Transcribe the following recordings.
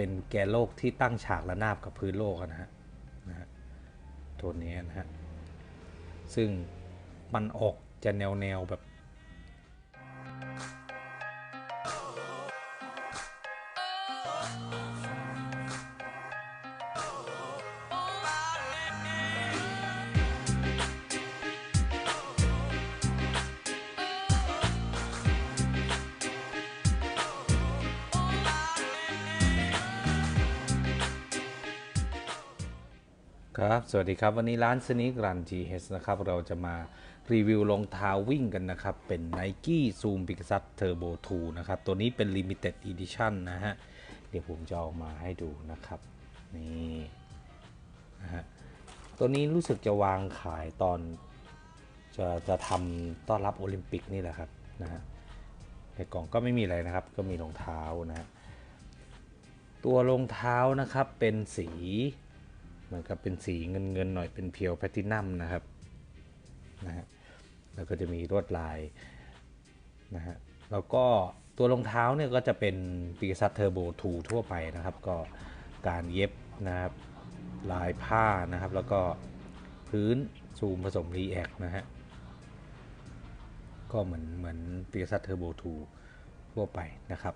เป็นแกนโลกที่ตั้งฉากระนาบกับพื้นโลกนะฮะนะฮะโทนนี้นะฮะซึ่งมันออกจะแนวแนวๆแบบ ครับ สวัสดีครับ วันนี้ร้านสนิกรัน GH นะครับ เราจะมารีวิวรองเท้าวิ่งกันนะครับ เป็น Nike Zoom Pegasus Turbo 2นะครับ ตัวนี้เป็น Limited Edition นะฮะ เดี๋ยวผมจะเอามาให้ดูนะครับ นี่นะฮะ ตัวนี้รู้สึกจะวางขายตอน จะจะทำต้อนรับโอลิมปิกนี่แหละครับนะฮะ ในกล่องก็ไม่มีอะไรนะครับ ก็มีรองเท้านะฮะ ตัวรองเท้านะครับเป็นสี เหมือนกับเป็นสีเงินเงินๆหน่อยเป็นเพียวแพลตินัมนะครับนะฮะแล้วก็จะมีลวดลายนะฮะแล้วก็ตัวรองเท้าเนี่ยก็จะเป็นปีก a ั s เทอร์โบ2ทั่วไปนะครับ ก็การเย็บนะครับลายผ้านะครับ แล้วก็พื้นซูมผสมรีแอคนะฮะก็เหมือนเหมือนปีก a ั s เทอร์โบ2ทั่วไปนะครับ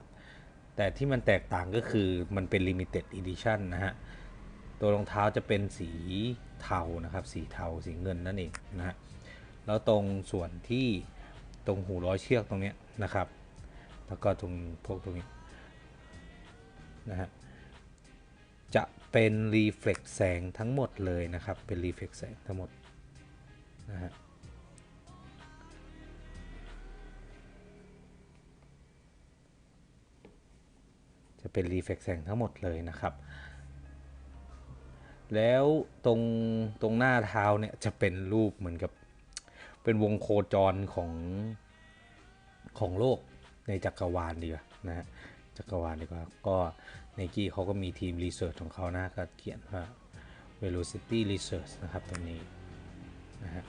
แต่ที่มันแตกต่างก็คือมันเป็น Limited Edition นะฮะ ตัวรองเท้าจะเป็นสีเทานะครับ สีเทาสีเงินนั่นเองนะฮะแล้วตรงส่วนที่ตรงหูร้อยเชือกตรงนี้นะครับ แล้วก็ตรงพวกตรงนี้นะฮะจะเป็นรีเฟล็กแสงทั้งหมดเลยนะครับ เป็นรีเฟล็กแสงทั้งหมดนะฮะจะเป็นรีเฟล็กแสงทั้งหมดเลยนะครับ แล้วตรงตรงหน้าเท้าเนี่ยจะเป็นรูปเหมือนกับ เป็นวงโคจรของของโลกในจักรวาลดีกว่านะฮะจักรวาลดีกว่าก็ไนกี้เขาก็มีทีมรีเสิร์ชของเขานะก็เขียนว่า velocity research นะครับตรงนี้นะฮะ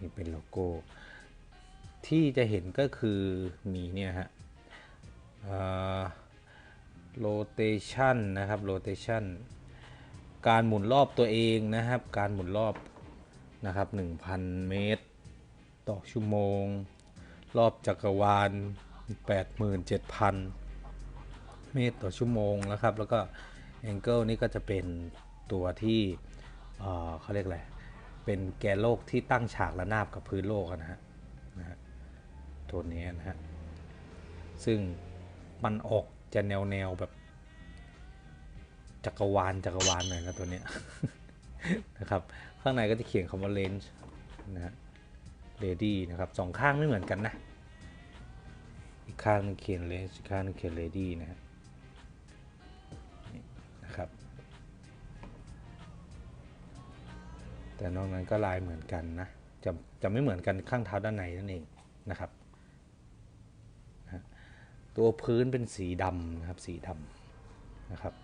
นี่เป็นโลโก้ ที่จะเห็นก็คือมีเนี่ยฮะโรเตชันนะครับโรเตชัน การหมุนรอบตัวเองนะครับ การหมุนรอบนะครับ 1,000 เมตร ต่อชั่วโมง รอบจักรวาล 87,000 เมตรต่อชั่วโมงนะครับ แล้วก็แองเกิลนี่ก็จะเป็นตัวที่เออเขาเรียกอะไร เป็นแกนโลกที่ตั้งฉากระนาบกับพื้นโลกนะฮะนะฮะโทนนี้นะฮะ ซึ่งมันออกจะแนวแนวแบบ จักรวาลจักรวาลหน่อยนะตัวเนี้ยนะครับข้างในก็จะเขียนคำว่า range นะฮะ ready นะครับสองข้างไม่เหมือนกันนะ อีกข้างนึงเขียน range อีกข้างนึงเขียน ready นะฮะนี่นะครับ แต่นอกนั้นก็ลายเหมือนกันนะจะจะไม่เหมือนกันข้างเท้าด้านในนั่นเองนะครับตัวพื้นเป็นสีดำนะครับสีดำนะครับ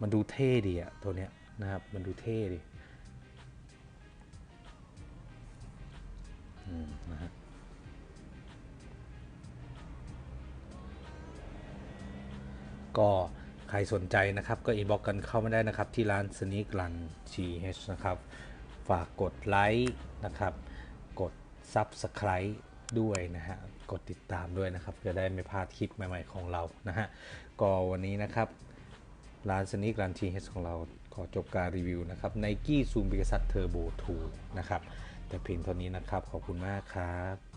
มันดูเท่ดีอะตัวเนี้ยนะครับ มันดูเท่ดีอืมนะฮะก็ใครสนใจนะครับก็อินบ็อกกันเข้ามาได้นะครับที่ร้าน Sneak Run GH นะครับ ฝากกดไลค์นะครับ กด Subscribe ด้วยนะฮะ กดติดตามด้วยนะครับ จะได้ไม่พลาดคลิปใหม่ๆของเรานะฮะ ก็วันนี้นะครับ ร้านสนิกร้าน TH ของเราขอจบการรีวิวนะครับไนกี้ซูมบิกซัตเทอร์โบทูนะครับ แต่เพียงเท่านี้นะครับ ขอบคุณมากครับ